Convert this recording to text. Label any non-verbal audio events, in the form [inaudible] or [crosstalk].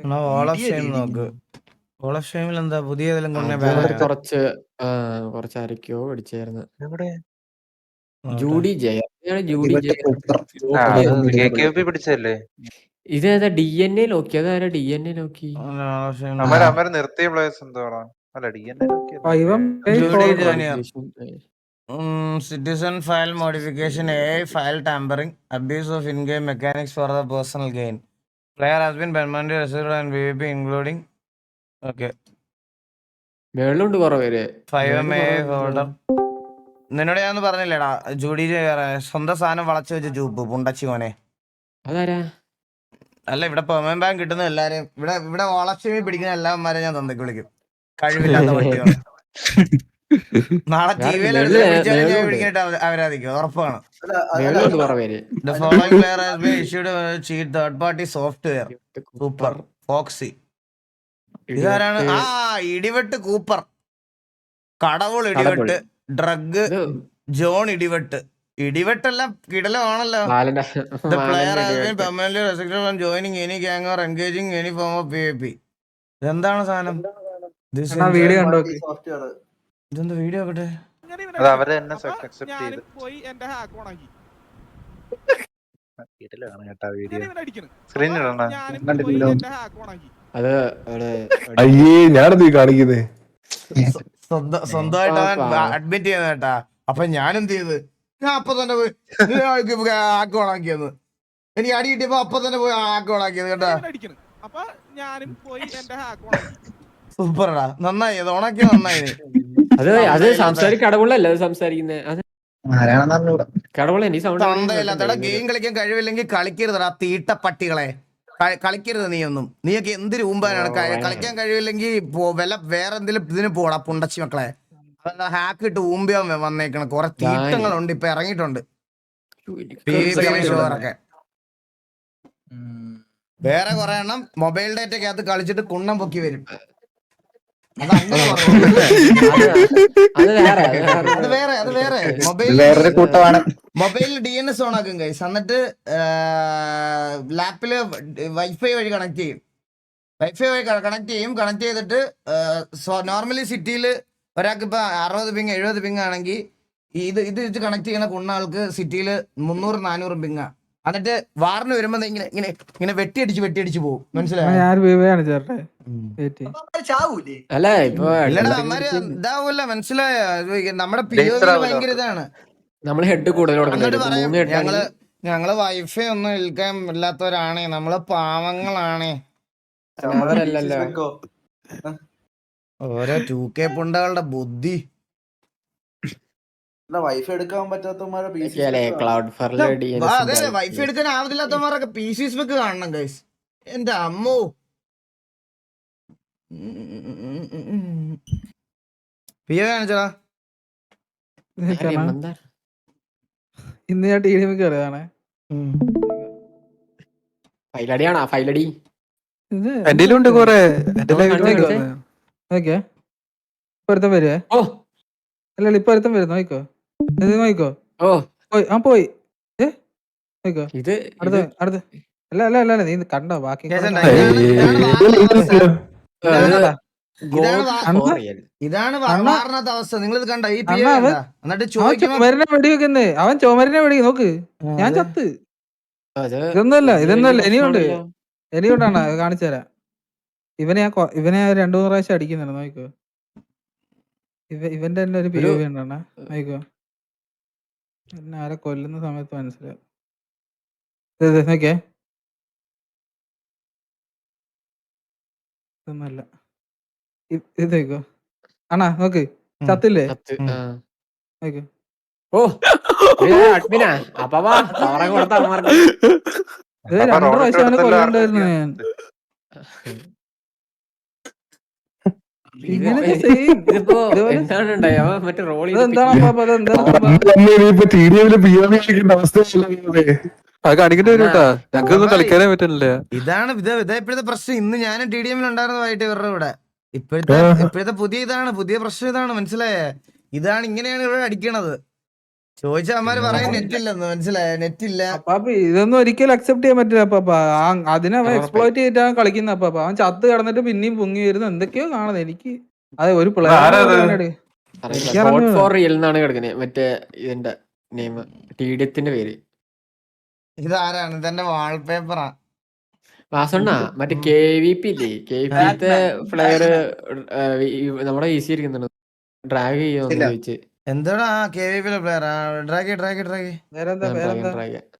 എന്നാ നോക്ക്. എന്താ പുതിയ ഏതെങ്കിലും കൊണ്ടേ അത് കുറച്ച് ആരൊക്കെയോ. ജൂഡി ജയ ജൂഡി ജയ? പിടിച്ചല്ലേ ഇതേതാ ഡി എൻ എ നോക്കി അതാരാ ഡി എൻ എ നോക്കി അമര അമര നിർത്തിയ പ്ലേസ് എന്തോടാ? അല്ല D N junior citizen file modification a file tampering abuse of in game mechanics for the personal gain player has been permanently resided and VVP including okay. മേളിലുണ്ട് കുറെ പേര്. Five M A മേളിൽ നിന്നോട് ഞാൻ പറഞ്ഞില്ലേടാ. Judy സ്വന്തം സാധനം വളച്ചു വെച്ച ജൂപ്പ് പുണ്ടച്ചി മോനെ. അതാരാ? അല്ല ഇവിടെ പെർമനന്റ് ബാങ്ക് കിട്ടുന്ന എല്ലാരെയും ഇവിടെ ഇവിടെ വളച്ചു പിടിക്കുന്ന എല്ലാവന്മാരെ ഞാൻ തന്നേക്ക് വിളിക്കും. കഴിവില്ലാത്ത [laughs] പട്ടികൾ നാളെ ടിവിയിലാണ് സോഫ്റ്റ്വെയർ സൂപ്പർ ഫോക്സി ഇതാരാണ്? ആ ഇടിവെട്ട് കൂപ്പർ കടവുൾ ഇടിവെട്ട് ഡ്രഗ് ജോൺ ഇടിവെട്ട്. ഇടിവെട്ടെല്ലാം കിടലമാണല്ലോ. Player joining any gang or engaging any form of B I P ഇതെന്താണ് സാധനം? വീഡിയോ കണ്ടോ സോഫ്റ്റ്വെയർ ഇതെന്താ വീഡിയോ ആക്കട്ടെ അത് അവർ തന്നെ അക്സെപ്റ്റ് ചെയ്ത്. പോയി എന്റെ ഹാക്ക് ഓണാക്കി. വീട്ടിലാണ് കേട്ടാ വീഡിയോ സ്ക്രീനിൽ ഇവനെ അടിക്കണ്. അപ്പൊ ഇടണ? കണ്ടിട്ടില്ല. ഹാക്ക് ഓണാക്കി. അത് അവിടെ അയ്യേ ഞാനെന്ത് കാണിക്കുന്നേ. സ്വന്തമായിട്ട് അഡ്മിറ്റ് ചെയ്യുന്ന കേട്ടാ. അപ്പൊ ഞാൻ എന്ത് ചെയ്ത്? ഞാൻ അപ്പൊ തന്നെ പോയി ആക്ക് ഓണാക്കിയെന്ന്. എനിക്ക് അടി കിട്ടിയപ്പോ അപ്പൊ തന്നെ പോയി ആക്ക് ഓണാക്കിയത് കേട്ടാ. അപ്പൊ ഞാനും പോയി എന്റെ ഹാക്ക് സൂപ്പർടാ നന്നായി. അത് ഓണാക്കി നന്നായി. [laughs] അത് അത് സംസാരിക്ക കടവുള്ളല്ല അത് സംസാരിക്കുന്നത് അത് കടവുള്ള നീ സൗണ്ട് ഗെയിം കളിക്കാൻ കഴിവില്ലെങ്കിൽ കളിക്കരുതടാ തീട്ട പട്ടികളെ കളിക്കരുത് നീ ഒന്നും നീയൊക്കെ ഒക്കെ എന്ത് ക- കളിക്കാൻ കഴിവില്ലെങ്കിൽ പോ- വല്ല വേറെ എന്തെങ്കിലും ഇതിന് പോടാ പുണ്ടച്ചി മക്കളെ. അതല്ല ഹാക്ക് ഇട്ട് ഊമ്പിയാ വന്നേക്കണം. കുറെ തീട്ടങ്ങളുണ്ട് ഇപ്പൊ ഇറങ്ങിയിട്ടുണ്ട്. ഷോറൊക്കെ വേറെ കുറെ എണ്ണം മൊബൈൽ അത് കളിച്ചിട്ട് കുണ്ണം പൊക്കി വരും. അത് വേറെ അത് മൊബൈൽ കൂട്ടമാണ്. മൊബൈലിൽ ഡി എൻ എസ് ഓൺ ആക്കും കൈസ് എന്നിട്ട് ലാപ്പിൽ വൈഫൈ വഴി കണക്ട് ചെയ്യും. വൈഫൈ വഴി കണക്ട് ചെയ്യും. കണക്ട് ചെയ്തിട്ട് നോർമലി സിറ്റിയിൽ ഒരാൾക്ക് ഇപ്പൊ അറുപത് പിങ് എഴുപത് പിങ് ആണെങ്കിൽ ഇത് ഇത് വെച്ച് കണക്ട് ചെയ്യുന്ന കുണ്ണാൾക്ക് സിറ്റിയിൽ മുന്നൂറ് നാനൂറ് പിങ്ങാ എന്നിട്ട് വാറിന് വരുമ്പോ ഇങ്ങനെ ഇങ്ങനെ ഇങ്ങനെ വെട്ടിയടിച്ച് വെട്ടിയടിച്ച് പോകും മനസ്സിലായോ? അല്ല ഇപ്പൊ ഇതാവൂല മനസ്സിലായോ? നമ്മുടെ ഭയങ്കര ഇതാണ്. നമ്മൾ ഹെഡ് കൂടുതൽ ഞങ്ങൾ ഞങ്ങൾ വൈഫൈ ഒന്നും ഏൽക്കാൻ ഇല്ലാത്തവരാണേ. നമ്മൾ പാവങ്ങളാണേ. ഓരോ ടൂ കെ പുണ്ടകളുടെ ബുദ്ധി. വൈഫ് എടുക്കാൻ പറ്റാത്തമാരെ അതെ വൈഫൈ എടുക്കാൻ ആവതില്ലാത്തവന്മാരൊക്കെ പി സി സ്പെക്ക് കാണണം ഗൈസ് എന്റെ അമ്മോ. പിയ കാണിച്ചടാ. ഇന്ന് ഞാൻ ടീമിൽ കയറിയതാണ് ഫൈലടിയാണോ? ഫൈലടി. എന്റെ ഉണ്ട് കൊറേ ഓക്കെ. ഇപ്പൊ വരുവേ? ഓ. അല്ല ഇപ്പൊ വരുന്നോ? വരും നോക്കോ ഇത് ഓ. പോയി ആ പോയി. ഏ ഇത് അടുത്ത അടുത്ത. അല്ല അല്ല അല്ല അല്ല, നീ കണ്ടോ? ബാക്കി ഇതാണ്. ഇതാണ് വാ- അണ്ണാ, ഇതാണ് അണ്ണാ. വാറിനകത്ത അവസ്ഥ. നിങ്ങൾ ഇത് കണ്ട ഈ പി അണ്ണാ, അവൻ- എന്നിട്ട് അവൻ ചോദിക്കുമ്പോ ചുമരിനെ വെടിവെക്കുന്നേ അവൻ ചുമരിനെ വെടി നോക്ക്. ഞാൻ ചത്ത്. അത് ഇതൊന്നല്ല ഇതൊന്നല്ല ഇനിയുണ്ട്. പ്രശ്നമാണല്ലോ. ഇനിയുണ്ടാണ് കാണിച്ചു തരാം. ഇവനെ ഞാൻ കൊ- ഇവനെ ഞാൻ രണ്ടു മൂന്ന് പ്രാവശ്യം അടിക്കുന്നുണ്ട് നോക്കോ. ഇവ ഇവന്റെ തന്നെ ഒരു പി ഒരു- ഒ വി ഉണ്ടണ്ണ നോക്കോ. എന്നെ ആരെ കൊല്ലുന്ന സമയത്ത് മനസ്സിലാവും. ഇത് ഇത് നോക്കിയേ. ഇതൊന്നല്ല. ഇ- ഇത് നോക്കോ. ചത്തില്ലേ? കത്ത്, ഉം. ആ. നോക്ക്. ഓ. ഇത് അഡ്മിനാ. അപ്പാ തവറ കൊടുത്ത അമ്മമാർക്ക്. ഇത് അപ്പൊ രണ്ടു റോഡ് പ്രാവശ്യം അവനെ കൊല്ലുണ്ടായിരുന്നു ഞാൻ. കാണിക്കേണ്ടി വരും കേട്ടാ. ഞങ്ങൾക്കൊന്നും കളിക്കാനേ പറ്റുന്നില്ല ഇതാണ് ഇത് ഇതാ ഇപ്പോഴത്തെ പ്രശ്നം. ഇന്ന് ഞാനും ടി ഡി എമ്മിൽ ഉണ്ടായിരുന്നതായിട്ട് ഇവരുടെ കൂടെ. ഇപ്പോഴത്തെ. ഇപ്പോഴത്തെ പുതിയ ഇതാണ്. പുതിയ പ്രശ്നം ഇതാണ്. മനസ്സിലായേ? ഇതാണ് ഇങ്ങനെയാണ് ഇവിടെ അടിക്കണത്. ചോദിച്ച അമ്മമാര് പറയും നെറ്റ് ഇല്ലെന്ന് മനസ്സിലായ? നെറ്റ് ഇല്ല അപ്പാപ്പ ഇതൊന്നും ഒരിക്കലും അക്സെപ്റ്റ് ചെയ്യാൻ പറ്റില്ല അപ്പാപ്പ അതിനെ അവൻ. എക്സ്പ്ലോയിറ്റ് ചെയ്തിട്ടാണ് കളിക്കുന്ന അപ്പാപ്പ അവൻ ചത്ത് കിടന്നിട്ട് പിന്നെയും പൊങ്ങി വരുന്നു. എന്തൊക്കെയോ കാണുന്നത്. എനിക്ക് അതെ ഒരു പിള്ളേർ അത്? പ്ലെയർ ഫോർ റിയൽ എന്നാണ് കിടക്കുന്നത് മറ്റേ ഇതിന്റെ നെയിം ടി ഡി എത്തിന്റെ പേര്. ഇതാരാണ്? ഇതെന്റെ വാൾപേപ്പറാ വാസണ്ണ മറ്റേ കെ വി പി ഇല്ലേ? കെ വി പിത്തെ നമ്മുടെ ഈസി ഇരിക്കുന്നുണ്ട് ഡ്രാഗ് ചെയ്യുമെന്ന് ചോദിച്ച്. എന്താടാ കെ വി പ്ലെയർ ഡ്രാഗി ഡ്രാഗി ഡ്രാഗി വേറെന്താ വേറെന്താ? ഡ്രാഗ്